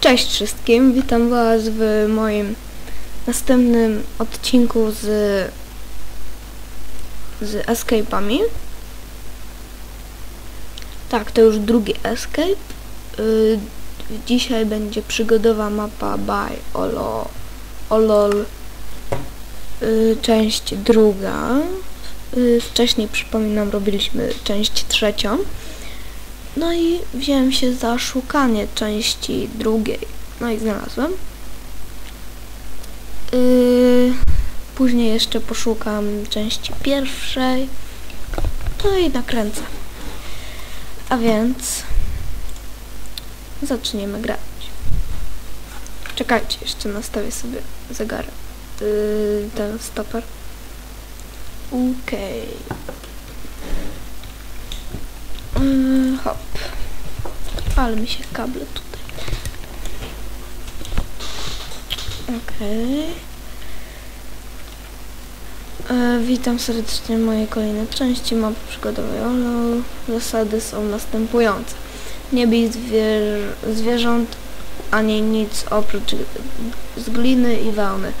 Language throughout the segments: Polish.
Cześć wszystkim, witam was w moim następnym odcinku z z escape'ami. Tak, to już drugi escape. Y, dzisiaj będzie przygodowa mapa by Olo, Olol, y, część druga. Y, wcześniej, przypominam, robiliśmy część trzecią. No i wziąłem się za szukanie części drugiej. No i znalazłem. Yy, później jeszcze poszukam części pierwszej. No i nakręcę. A więc zaczniemy grać. Czekajcie, jeszcze nastawię sobie zegarek. Yy, ten stoper. Okej. Yy, hop. Ale mi się kable tutaj. Okej. E, Witam serdecznie w mojej kolejnej części mapy przygodowej OLO. Zasady są następujące. Nie bij zwierzę, zwierząt ani nic oprócz z gliny i wełny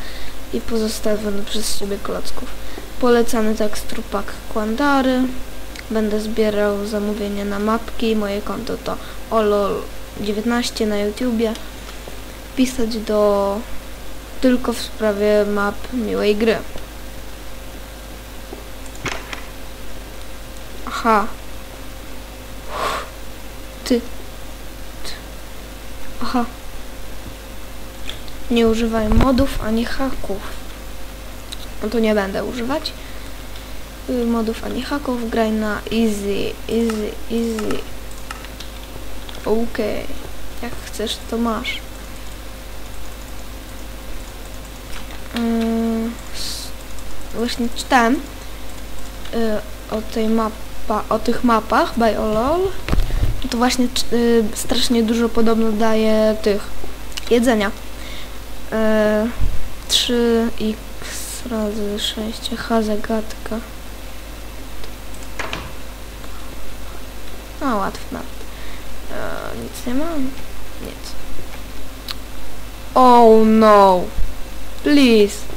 i pozostawionych przez siebie klocków. Polecany tekstur pak Quandary. Będę zbierał zamówienia na mapki. Moje konto to olol19 na YouTubie. Pisać do tylko w sprawie map miłej gry. Aha. Ty. Ty. Aha. Nie używaj modów ani haków. No to nie będę używać modów ani haków. Graj na easy, easy, easy. Okej. Jak chcesz, to masz. S- właśnie czytałem y, o tej mapa, o tych mapach by Olol. To właśnie cz- y, strasznie dużo podobno daje tych jedzenia. Y, 3x razy 6 H zagadka. A łatwe. E, nic nie mam. Nic. Oh no. Please.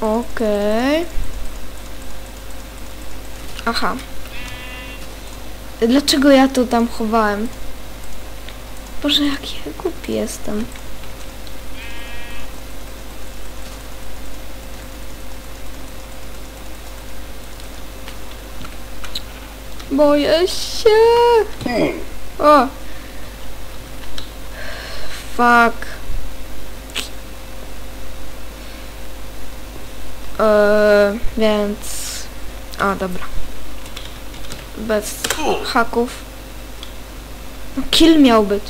Okej. Aha. Dlaczego ja to tam chowałem? Boże, jaki ja głupi jestem. Boję się. O. Fuck. Eee, więc... A, dobra. Bez haków. No, kill miał być.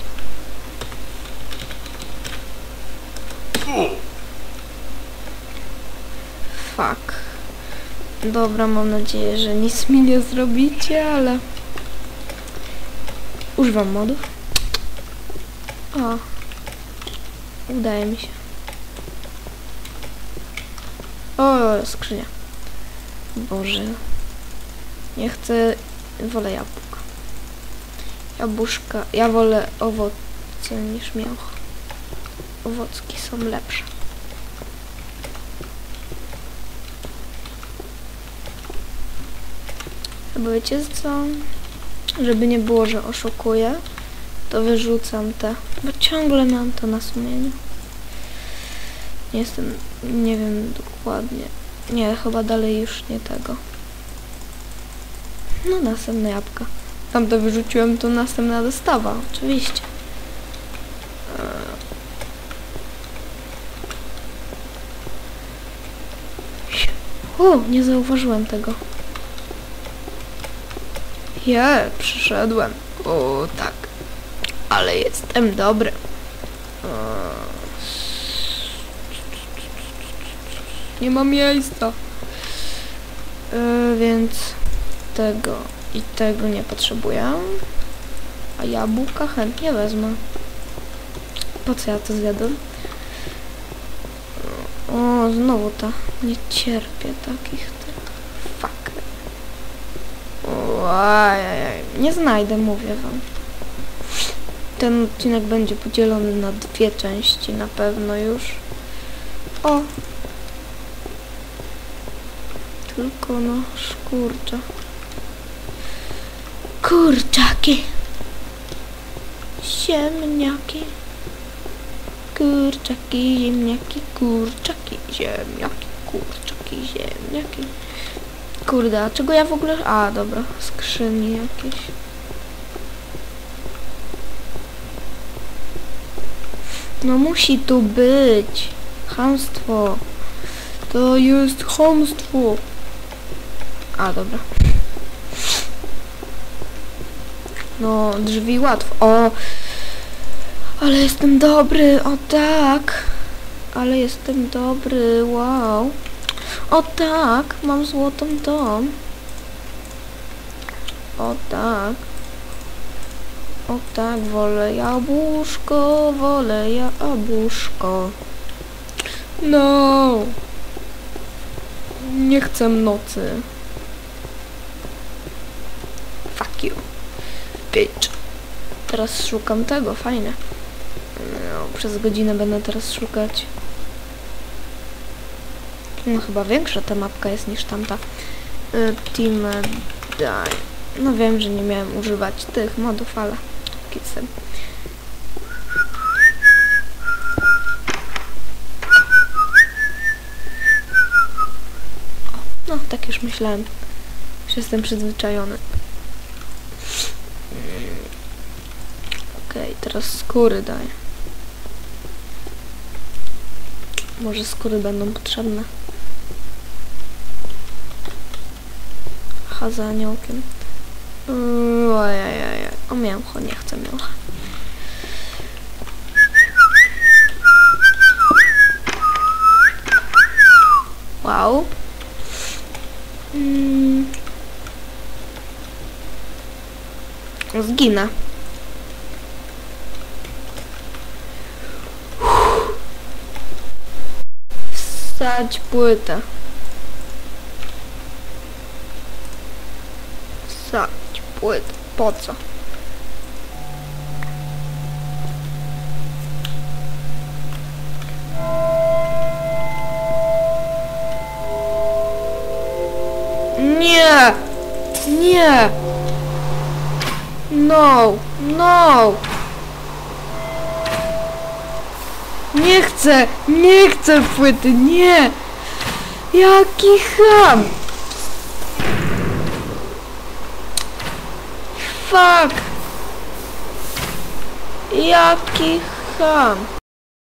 Fuck. Dobra, mam nadzieję, że nic mi nie zrobicie, ale... Używam modów. O. Udaje mi się. O, skrzynia. Boże. Nie chcę... Wolę jabłka. Jabłuszka... Ja wolę owoce niż miąch. Owocki są lepsze. Bo wiecie co? Żeby nie było, że oszukuję, to wyrzucam te, bo ciągle mam to na sumieniu. Nie jestem, nie wiem dokładnie. Nie, chyba dalej już nie tego. No, następne jabłka. Tamte wyrzuciłem, to następna dostawa, oczywiście. Eee. O, nie zauważyłem tego. Je, przyszedłem. O, tak. Ale jestem dobry. Nie ma miejsca. Eee, więc tego i tego nie potrzebuję. A jabłka chętnie wezmę. Po co ja to zjadłem? No, znowu ta. Nie cierpię takich. Te... Fuck. Nie znajdę, mówię wam. Ten odcinek będzie podzielony na dwie części na pewno już. O! Tylko no, szkurcza. Kurczaki. Ziemniaki. Kurczaki, ziemniaki, kurczaki, ziemniaki, kurczaki, ziemniaki. Kurde, a czego ja w ogóle... A, dobra, skrzyni jakieś. No musi tu być. Chamstwo. To jest chamstwo. A, dobra. No, drzwi łatwo. O! Ale jestem dobry, o tak. Ale jestem dobry, wow. O tak, mam złotą dom. O tak. O tak, wolę jabłuszko, wolę jabłuszko. No. Nie chcę nocy. Fuck you. Bitch. Teraz szukam tego, fajne. No, przez godzinę będę teraz szukać. No chyba większa ta mapka jest niż tamta. Y, Team Die. No wiem, że nie miałem używać tych modów, ale kisem. No, tak już myślałem. Już jestem przyzwyczajony. Okej, teraz skóry daję. Może skóry będą potrzebne. Aha, za aniołkiem. Yy, Ojajaj, o mięcho, nie chcę mięcha. Wow. Mm. Zginę. Wsadź płytę. Wsadź płytę. Po co? Nie! Nie! No! No! Nie chcę! Nie chcę płyty! Nie! Jaki cham! Fuck! Jaki cham!